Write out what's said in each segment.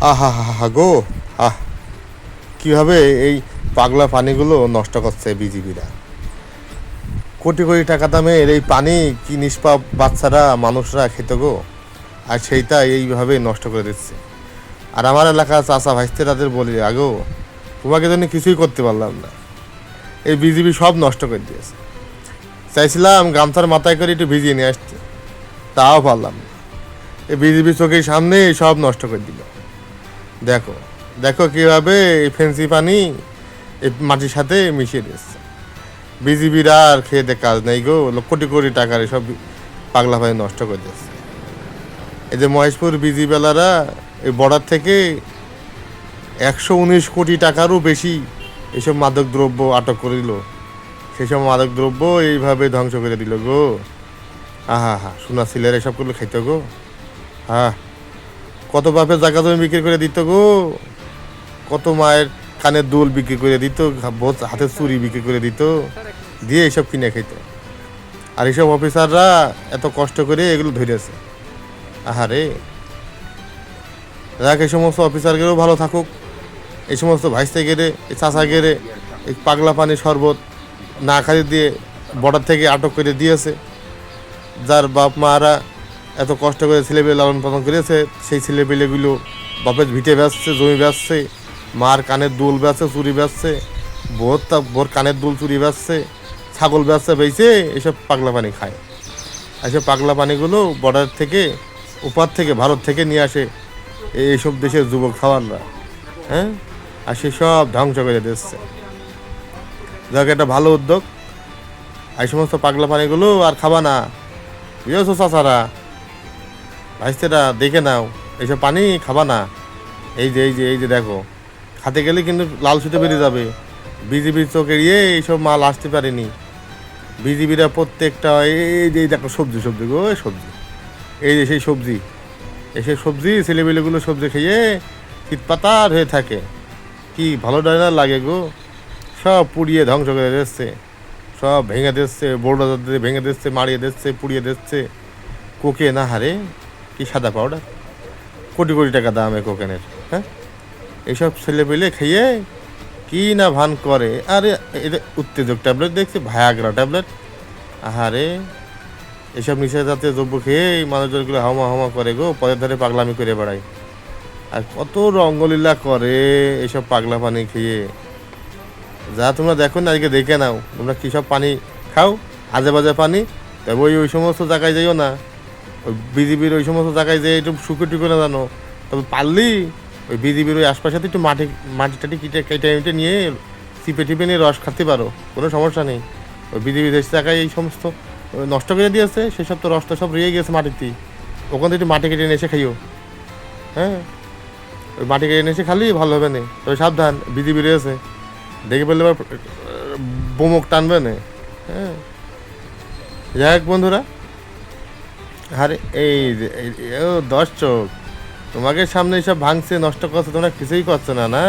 আহা হা হা গো, আহ। কীভাবে এই পাগলা পানিগুলো নষ্ট করছে বিজিবিরা? কোটি কোটি টাকা দামের এই পানি কি নিষ্পাপ বাচ্চারা, মানুষরা খেত গো? আর সেইটা এইভাবে নষ্ট করে দিচ্ছে। আর আমার এলাকা চাষা ভাইস্তে তাদের বলি, আগো, তোমাকে জন্য কিছুই করতে পারলাম না। এই বিজিবি সব নষ্ট করে দিয়েছে। চাইছিলাম গামছার মাথায় করে একটু ভিজিয়ে নিয়ে আসতে। তাও পারলাম না। এই বিজিবি চোখের সামনে সব নষ্ট করে দিল। দেখো দেখো কীভাবে এই ফেন্সি পানি এই মাটির সাথে মিশিয়ে দিচ্ছে বিজিবির আর খেয়ে কাজ নেই গো কোটি কোটি টাকার এসব পাগলা পানি নষ্ট করে দিচ্ছে এই যে মহেশপুর বিজিবেলারা এই বর্ডার থেকে একশো উনিশ কোটি টাকারও বেশি এইসব মাদক দ্রব্য আটক করে দিল। সেসব মাদক দ্রব্য এইভাবে ধ্বংস করে দিল গো। আহা হা সোনা, সিলের এসবগুলো খাইতো গো। হ্যাঁ কত বাপের জায়গা জমি বিক্রি করে দিত গো? কত মায়ের কানের দুল বিক্রি করে দিত হাতের চুরি বিক্রি করে দিত, দিয়ে এইসব কিনে খেত আর এইসব অফিসাররা এত কষ্ট করে এগুলো ধরেছে। আহারে। যাক, এই সমস্ত অফিসারগুলো ভালো থাকুক। এই সমস্ত ভাইসতে গেলে এই চাষা গেলে এই পাগলা পানি শরবত না খালি দিয়ে বর্ডার থেকে আটক করে দিয়েছে। যার বাপ মারা এত কষ্ট করে ছেলেপেলে লালন পালন করেছে, সেই ছেলেপেলেগুলো বাপের ভিটে বেচছে, জমি বেচছে, মার কানের দুল বেচছে, চুরি বেচছে, বোর তা, বোর কানের দুল চুরি বেচছে, ছাগল বেচছে, বেচে এসব পাগলা পানি খায়। এসব পাগলা পানিগুলো বর্ডার থেকে, উপার থেকে, ভারত থেকে নিয়ে আসে এই- এইসব দেশের যুবক খাওয়াররা হ্যাঁ? আর সে সব ধ্বংস করে দিচ্ছে। যাক, একটা ভালো উদ্যোগ। এই সমস্ত পাগলা পানিগুলো আর খাবা না। বুঝেছ, চাচারা? ভাইস্তেরা দেখে নাও। এইসব পানি খাবা না। এই যে এই যে এই যে, দেখো। খাতে গেলে কিন্তু লাল সুতো বেরিয়ে যাবে। বিজিবির চোখ এড়িয়ে এইসব মাল আসতে পারেনি। বিজিবিরা প্রত্যেকটা, এই যে দেখো সবজি সবজি গো সবজি। এই যে সেই সবজি। এই সেই সবজি ছেলেবেলেগুলো সবজি খেয়ে শীত পাতার হয়ে থাকে। কি ভালো ডাইনার লাগে গো। সব পুড়িয়ে ধ্বংস করে দিচ্ছে। সব ভেঙে দিচ্ছে দিয়ে ভেঙে দিচ্ছে, মারিয়ে দিচ্ছে, পুড়িয়ে দিচ্ছে। কোকে না হারে। কি সাদা পাউডার কোটি কোটি টাকা দাম কোকেনের হ্যাঁ? এইসব ছেলে পেলে খেয়ে কি না ভান করে? আরে, এটা উত্তেজক ট্যাবলেট দেখছি ভায়াগ্রা ট্যাবলেট আহারে, এসব নিশা জাতীয় দ্রব্য খেয়ে এই মানুষজনগুলো হামা হামা করে গো পদের ধারে পাগলামি করে বেড়ায়। আর কত রঙ্গলীলা করে এসব পাগলা পানি খেয়ে। যা তোমরা দেখো না, আজকে দেখে নাও, তোমরা কী সব পানি খাও? আজে বাজে পানি? তবে ওই সমস্ত জায়গায় যাইও না। ওই বিজিবির ওই সমস্ত জায়গায় যেয়ে একটু শুকে টুকে না জানো, তবে পারলি ওই বিজিবির ওই আশপাশে একটু মাটি মাটি টাটি কিটে, কেটে মিটে নিয়ে চিপে টিপে নিয়ে রস খাতে পারো, কোনো সমস্যা নেই। ওই বিজিবি দেশ জায়গায় এই সমস্ত নষ্ট করে দিয়েছে সেসব তো রসটা সব রয়ে গেছে মাটিতে। ওখান থেকে একটু মাটি কেটে নিয়ে এসে খাইও। হ্যাঁ? ওই মাটি কেটে নিয়ে এসে খালি ভালো হবে না। তবে সাবধান, বিজিবি রয়েছে। দেখে পেলে আবার বোমক টানবে না। হ্যাঁ? যাই হোক বন্ধুরা আরে এই ও দশ চোখ তোমাকে সামনে সব ভাঙছে নষ্ট করছে তোমরা কিছুই করছ না না?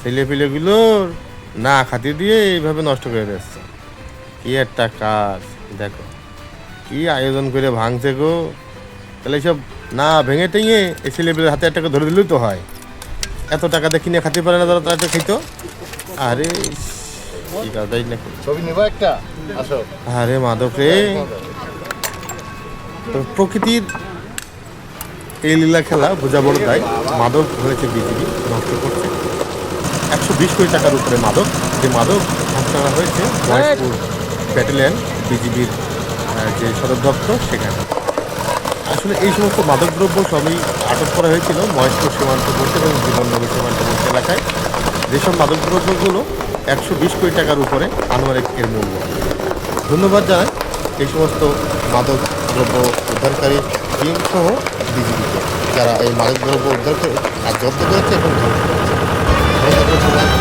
ছেলে পিলেগুলোর না খাতি দিয়ে এইভাবে নষ্ট করে দিচ্ছে কি একটা কাজ দেখো কি আয়োজন করে ভাঙছে গো। তাহলে সব না ভেঙে টেঙে এই ছেলেপিলের হাতে একটাকে ধরে দিলেই তো হয়। এত টাকা দিয়ে কিনে খাতে পারে না তারা তারা খেতো। আরে কি কাজটাই না ছবি নিব একটা? আসো। আরে মাধব রে। তো প্রকৃতির এই লীলা খেলা বোঝা বড় দায় মাদক ধরেছে বিজিবি, নষ্ট করছে। একশো বিশ কোটি টাকার উপরে মাদক, যে মাদক করা হয়েছে মহেশপুর ব্যাটালিয়ন বিজিবির যে সদর দপ্তর সেখানে। আসলে এই সমস্ত মাদকদ্রব্য সবই আটক করা হয়েছিল মহেশপুর সীমান্তবর্তী এবং জীবননগর সীমান্তবর্তী এলাকায়। যেসব মাদকদ্রব্যগুলো একশো বিশ কোটি টাকার উপরে আনুমানিক এর মূল্য। ধন্যবাদ জানাই এই সমস্ত মাদক দ্রব্য উদ্ধারকারী টিম সহ বিজিবিকে, যারা এই মাদকদ্রব্য উদ্ধার করে জব্দ করেছে এবং ধ্বংস করেছে।